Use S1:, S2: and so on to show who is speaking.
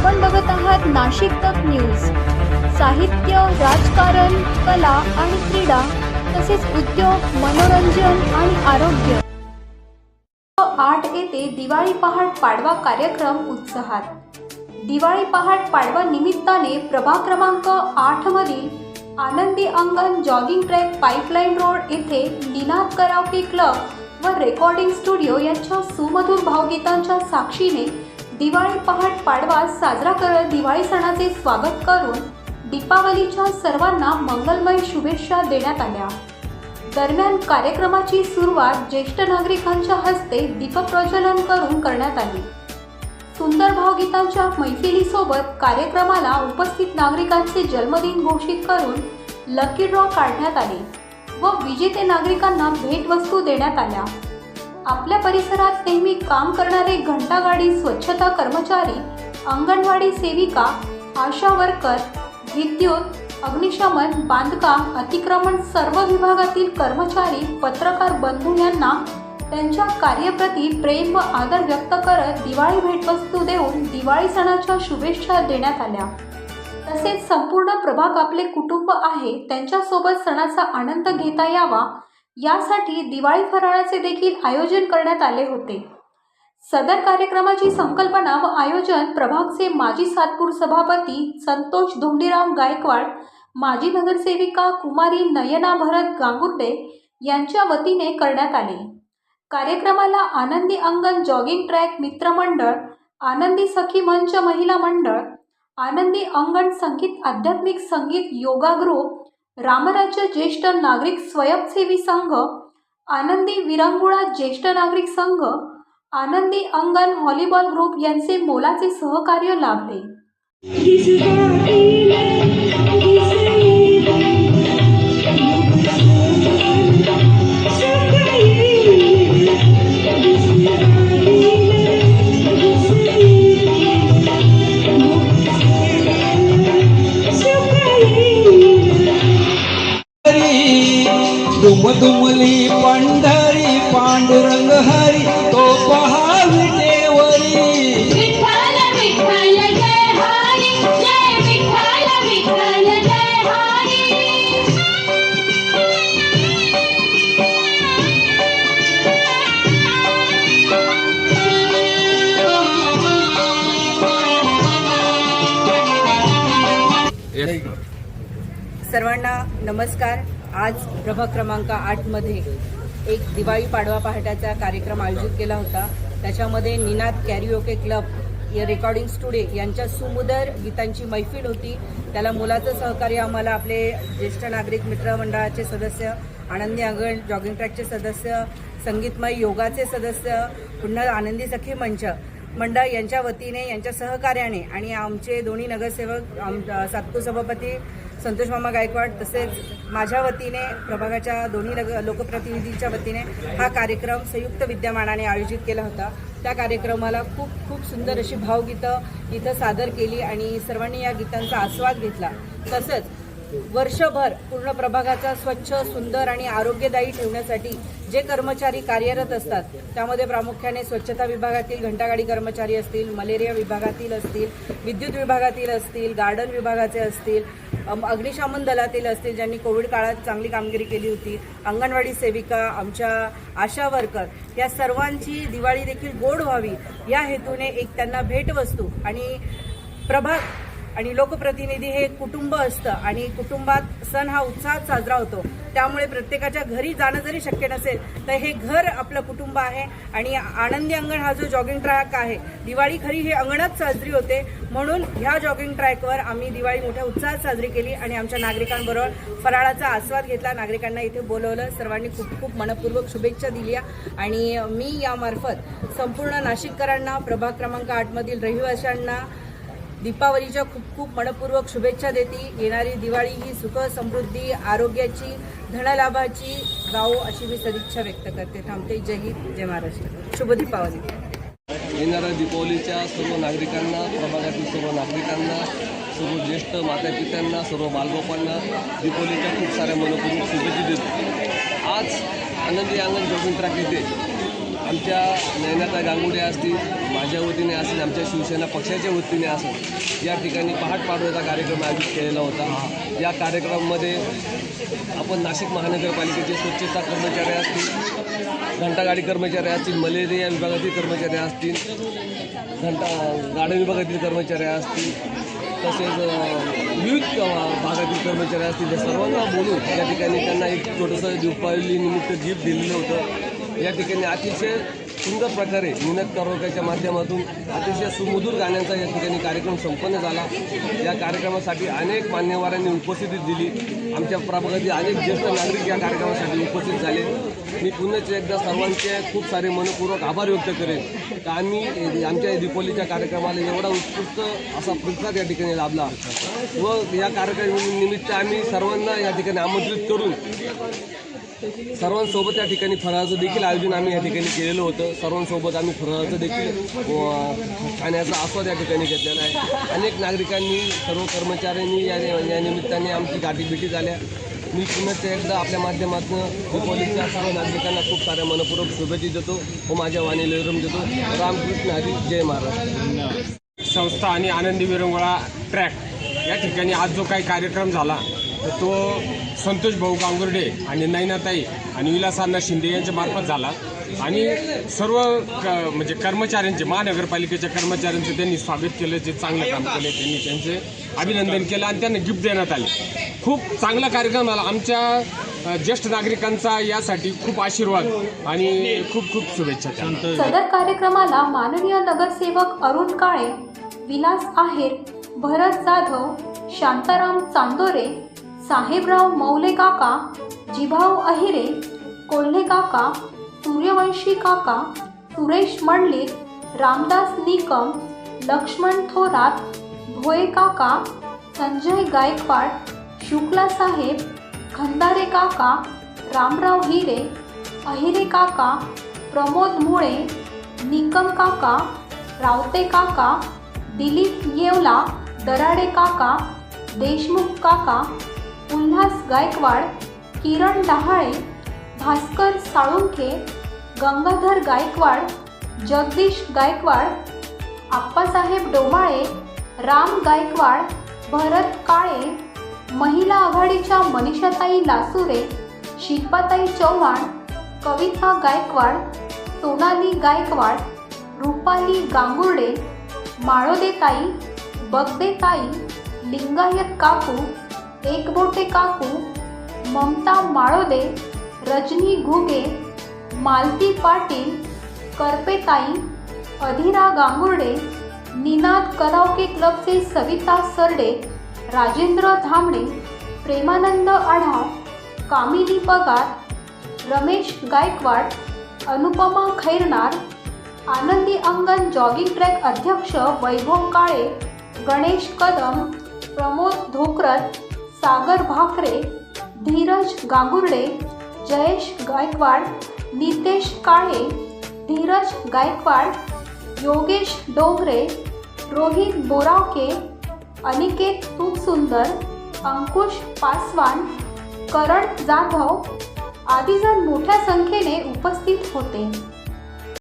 S1: आपण बघत आहात नाशिक तक न्यूज. साहित्य राजकारण कला आणि क्रीडा तसेच उद्योग मनोरंजन आणि आरोग्य. आठ येथे दिवाळी पहाट पाडवा कार्यक्रम उत्साहात. दिवाळी पहाट पाडवा निमित्ताने प्रभाग क्रमांक आठ मधील आनंदी अंगण जॉगिंग ट्रॅक पाईपलाईन रोड येथे निनाद करावपी क्लब व रेकॉर्डिंग स्टुडिओ यांच्या सुमधुर भावगीतांच्या साक्षीने दिवाळी पहाट पाडवा साजरा करत दिवाळी सणाचे स्वागत करून दीपावलीच्या सर्वांना मंगलमय शुभेच्छा देण्यात आल्या. दरम्यान कार्यक्रमाची सुरुवात ज्येष्ठ नागरिकांच्या हस्ते दीपप्रज्वलन करून करण्यात आली. सुंदर भावगीतांच्या मैफिलीसोबत कार्यक्रमाला उपस्थित नागरिकांचे जन्मदिन घोषित करून लकी ड्रॉ काढण्यात आले व विजेते नागरिकांना भेटवस्तू देण्यात आल्या. आपल्या परिसरात नेहमी काम करणारे घंटागाडी स्वच्छता कर्मचारी अंगणवाडी सेविका आशा वर्कर विद्युत अग्निशमन बांधकाम अतिक्रमण सर्व विभागातील कर्मचारी पत्रकार बंधू यांना त्यांच्या कार्यप्रती प्रेम व आदर व्यक्त करत दिवाळी भेटवस्तू देऊन दिवाळी सणाच्या शुभेच्छा देण्यात आल्या. तसेच संपूर्ण प्रभाग आपले कुटुंब आहे त्यांच्यासोबत सणाचा आनंद घेता यावा यासाठी दिवाळी फराळाचे देखील आयोजन करण्यात आले होते. सदर कार्यक्रमाची संकल्पना व आयोजन प्रभागचे माजी सातपूर सभापती संतोष धोंडीराम गायकवाड माजी नगरसेविका कुमारी नयना भरत गांगुर्डे यांच्या वतीने करण्यात आले. कार्यक्रमाला आनंदी अंगण जॉगिंग ट्रॅक मित्रमंडळ आनंदी सखी मंच महिला मंडळ आनंदी अंगण संगीत आध्यात्मिक संगीत योगा ग्रुप रामराज्य ज्येष्ठ नागरिक स्वयंसेवी संघ आनंदी विरंगुळा ज्येष्ठ नागरिक संघ आनंदी अंगण व्हॉलीबॉल ग्रुप यांचे मोलाचे सहकार्य लाभले.
S2: सर्वांना नमस्कार. आज प्रभाग क्रमांक आठमध्ये एक दिवाळी पाडवा पहाटाचा कार्यक्रम आयोजित केला होता. त्याच्यामध्ये निनाद कॅरिओके क्लब या रेकॉर्डिंग स्टुडिओ यांच्या सुमुदर गीतांची मैफिल होती. त्याला मुलाचं सहकार्य आम्हाला आपले ज्येष्ठ नागरिक मित्र मंडळाचे सदस्य आनंदी अंगण जॉगिंग ट्रॅकचे सदस्य संगीतमय योगाचे सदस्य पुन्हा आनंदी सखी मंच मंडळ यांच्या वतीने यांच्या सहकार्याने आणि आमचे दोन्ही नगरसेवक आम सातपूर सभापती संतोष मामा गायकवाड तसेच माझ्या वतीने प्रभागाच्या दोन्ही नग लोकप्रतिनिधींच्या वतीने हा कार्यक्रम संयुक्त विद्यमानाने आयोजित केला होता. त्या कार्यक्रमाला खूप खूप सुंदर अशी भावगीतं इथं सादर केली आणि सर्वांनी या गीतांचा आस्वाद घेतला. तसंच वर्षभर पूर्ण प्रभागाचा स्वच्छ सुंदर आणि आरोग्यदायी ठेवण्यासाठी जे कर्मचारी कार्यरत असतात त्यामध्ये प्रामुख्याने स्वच्छता विभागातील घंटागाडी कर्मचारी असतील मलेरिया विभागातील असतील विद्युत विभागातील असतील गार्डन विभागाचे असतील अग्निशमन दलातील असतील ज्यांनी कोविड काळात चांगली कामगिरी केली होती अंगणवाडी सेविका आमच्या आशा वर्कर या सर्वांची दिवाळी देखील गोड व्हावी. या हेतूने एक त्यांना भेटवस्तू आणि प्रभाग आणि लोकप्रतिनिधी हे कुटुंब असतं आणि कुटुंबात सण हा उत्साहात साजरा होतो. त्यामुळे प्रत्येकाच्या घरी जाणं जरी शक्य नसेल तर हे घर आपलं कुटुंब आहे आणि आनंदी अंगण हा जो जॉगिंग ट्रॅक आहे दिवाळी खरी ही अंगणात साजरी होते. म्हणून ह्या जॉगिंग ट्रॅकवर आम्ही दिवाळी मोठ्या उत्साहात साजरी केली आणि आमच्या नागरिकांबरोबर फराळाचा आस्वाद घेतला. नागरिकांना इथे बोलवलं. सर्वांनी खूप खूप मनपूर्वक शुभेच्छा दिल्या. आणि मी यामार्फत संपूर्ण नाशिककरांना प्रभाग क्रमांक आठमधील रहिवाशांना दीपावलीच्या खूप खूप मनपूर्वक शुभेच्छा देते. येणारी दिवाळी ही सुख समृद्धी आरोग्याची धनलाभाची गाव अशी मी सदिच्छा व्यक्त करते. थांबते. जय हिंद जय महाराष्ट्र. शुभ दीपावली.
S3: येणाऱ्या दीपावलीच्या सर्व नागरिकांना प्रभागातील सर्व नागरिकांना सर्व ज्येष्ठ मातापित्यांना सर्व बालगोपांना दीपावलीच्या खूप साऱ्या मनपूर्वक शुभेच्छा देतो. आज आनंदी अंगण जोगिंद्रा ट्रॅक येथे आमच्या नयनाता गांगुडे असतील माझ्या वतीने असेल आमच्या शिवसेना पक्षाच्या वतीने असेल या ठिकाणी पहाट पाडव्याचा कार्यक्रम आयोजित केलेला होता. या कार्यक्रमामध्ये आपण नाशिक महानगरपालिकेचे स्वच्छता कर्मचारी असतील घंटागाडी कर्मचारी असतील मलेरिया विभागातील कर्मचारी असतील घंटा गार्डन विभागातील कर्मचारी असतील तसेच विविध भागातील कर्मचारी असतील त्या सर्वांना बोलून त्या ठिकाणी त्यांना एक छोटंसं दीपावली निमित्त गिफ्ट दिलेलं होतं. या ठिकाणी अतिशय सुंदर प्रकारे निनद करवकाच्या माध्यमातून अतिशय सुमधुर गाण्यांचा या ठिकाणी कार्यक्रम संपन्न झाला. या कार्यक्रमासाठी अनेक मान्यवरांनी उपस्थिती दिली. आमच्या प्रभागातील अनेक ज्येष्ठ नागरिक या कार्यक्रमासाठी उपस्थित झाले. मी पुन्हा एकदा सर्वांचे खूप सारे मनपूर्वक आभार व्यक्त करेन. का आम्ही आमच्या दीपोलीच्या कार्यक्रमाला एवढा उत्कृष्ट असा प्रतिसाद या ठिकाणी लाभला. व या कार्यक्रमानिमित्त आम्ही सर्वांना या ठिकाणी आमंत्रित करून सर्वांसोबत या ठिकाणी फराळाचं देखील आयोजन आम्ही या ठिकाणी केलेलं होतं. सर्वांसोबत आम्ही फराळाचं देखील खाण्याचा आस्वाद या ठिकाणी घेतलेला आहे. अनेक नागरिकांनी सर्व कर्मचाऱ्यांनी या या निमित्ताने आमची गाठीभेटी झाल्या. मी पुन्हा एकदा आपल्या माध्यमातून दीपोलीच्या सर्व नागरिकांना खूप साऱ्या मनपूर्वक शुभेच्छा देतो व माझ्या वाणी विरम देतो. रामकृष्ण हरी जय महाराष्ट्र.
S4: संस्था आणि आनंदी विरंगुळा ट्रॅक. या ठिकाणी आज जो काही कार्यक्रम झाला तो संतोष भाऊ गांगुर्डे आणि नैनाताई आणि विलासांना शिंदे यांच्या मार्फत झाला. आणि सर्व क म्हणजे कर्मचाऱ्यांचे महानगरपालिकेच्या कर्मचाऱ्यांचे त्यांनी स्वागत केलं जे चांगलं काम केले त्यांनी त्यांचे अभिनंदन केलं आणि त्यांना गिफ्ट देण्यात आले. खूप चांगला कार्यक्रम झाला. आमच्या ज्येष्ठ नागरिकांचा यासाठी खूप आशीर्वाद आणि खूप खूप शुभेच्छा
S1: सदर कार्यक्रमाला माननीय नगरसेवक अरुण काळे विलास आहेर भरत जाधव शांताराम चांदोरे साहेबराव मौले काका जिभाऊ अहिरे कोल्हे काका सूर्यवंशी काका सुरेश मंडलिक रामदास निकम लक्ष्मण थोरात भोये काका संजय गायकवाड शुक्ला साहेब खंदारे काका रामराव हिरे अहिरे काका प्रमोद मुळे निकम काका रावते काका दिलीप येवला दराडे काका देशमुख काका उल्हास गायकवाड किरण डहाळे भास्कर साळुंखे गंगाधर गायकवाड जगदीश गायकवाड आप्पासाहेब डोमाळे राम गायकवाड भरत काळे महिला आघाडीच्या मनीषाताई लासुरे शिल्पाताई चव्हाण कविता गायकवाड सोनाली गायकवाड रुपाली गांगुर्डे माळोदेताई बगदेताई लिंगायत काकू एकबोटे काकू ममता माळोदे रजनी घुगे मालती पाटील करपेताई अधिरा गांगुर्डे निनाद कराओके क्लबचे सविता सरडे राजेंद्र धामणे प्रेमानंद आढाव कामिनी पगार रमेश गायकवाड अनुपमा खैरनार आनंदी अंगण जॉगिंग ट्रॅक अध्यक्ष वैभव काळे गणेश कदम प्रमोद धोकरत सागर भाकरे धीरज गांगुर्डे जयेश गायकवाड नितेश काळे धीरज गायकवाड योगेश डोंगरे रोहित बोरावके अनिकेत तुपसुंदर अंकुश पासवान करण जाधव आदी जण मोठ्या संख्येने उपस्थित होते.